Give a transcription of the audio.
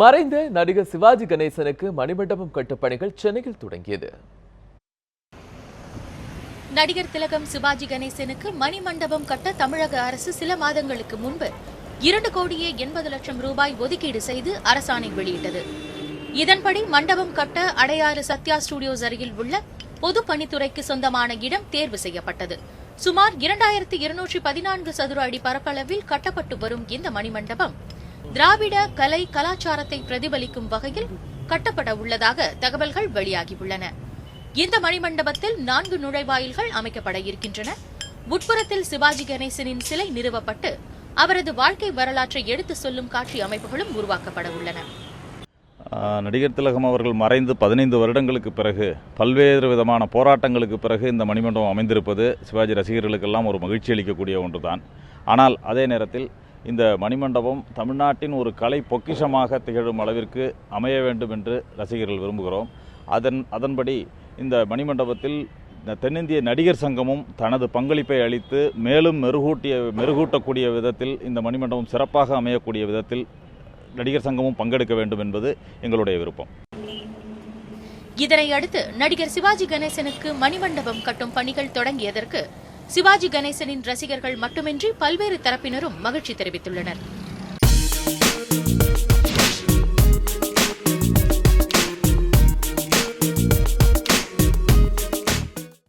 மறைந்த நடிகர் சிவாஜி கணேசனுக்கு மணிமண்டபம் கட்டும் பணிகள் சென்னையில் தொடங்கியது. நடிகர் திலகம் சிவாஜி கணேசனுக்கு மணிமண்டபம் கட்ட தமிழக அரசு சில மாதங்களுக்கு முன்பு இரண்டு கோடியே எண்பது லட்சம் ரூபாய் ஒதுக்கீடு செய்து அரசாணை வெளியிட்டது. இதன்படி மண்டபம் கட்ட அடையாறு சத்யா ஸ்டுடியோஸ் அருகில் உள்ள பொதுப்பணித்துறைக்கு சொந்தமான இடம் தேர்வு செய்யப்பட்டது. சுமார் இரண்டாயிரத்தி இருநூற்றி பதினான்கு சதுர அடி பரப்பளவில் கட்டப்பட்டு வரும் இந்த மணிமண்டபம் திராவிட கலை கலாச்சாரத்தை பிரதிபலிக்கும் வகையில் கட்டப்பட உள்ளதாக தகவல்கள் வெளியாகியுள்ளன. இந்த மணிமண்டபத்தில் நான்கு நுழைவாயில்கள் அமைக்கப்பட இருக்கின்றன. உட்புறத்தில் சிவாஜி கணேசனின் சிலை நிறுவப்பட்டு அவரது வாழ்க்கை வரலாற்றை எடுத்துச் சொல்லும் காட்சி அமைப்புகளும் உருவாக்கப்பட உள்ளன. நடிகர் திலகம் அவர்கள் மறைந்து பதினைந்து வருடங்களுக்கு பிறகு பல்வேறு விதமான போராட்டங்களுக்கு பிறகு இந்த மணிமண்டபம் அமைந்திருப்பது சிவாஜி ரசிகர்களுக்கெல்லாம் ஒரு மகிழ்ச்சி அளிக்கக்கூடிய ஒன்றுதான். ஆனால் அதே நேரத்தில் இந்த மணிமண்டபம் தமிழ்நாட்டின் ஒரு கலை பொக்கிஷமாக திகழும் அளவிற்கு அமைய வேண்டும் என்று ரசிகர்கள் விரும்புகிறோம். அதன் அதன்படி இந்த மணிமண்டபத்தில் தென்னிந்திய நடிகர் சங்கமும் தனது பங்களிப்பை அளித்து மேலும் மெருகூட்டிய மெருகூட்டக்கூடிய விதத்தில் இந்த மணிமண்டபம் சிறப்பாக அமையக்கூடிய விதத்தில் நடிகர் சங்கமும் பங்கெடுக்க வேண்டும் என்பது எங்களுடைய விருப்பம். இதனை அடுத்து நடிகர் சிவாஜி கணேசனுக்கு மணிமண்டபம் கட்டும் பணிகள் தொடங்கியதற்கு சிவாஜி கணேசனின் ரசிகர்கள் மட்டுமின்றி பல்வேறு தரப்பினரும் மகிழ்ச்சி தெரிவித்துள்ளனர்.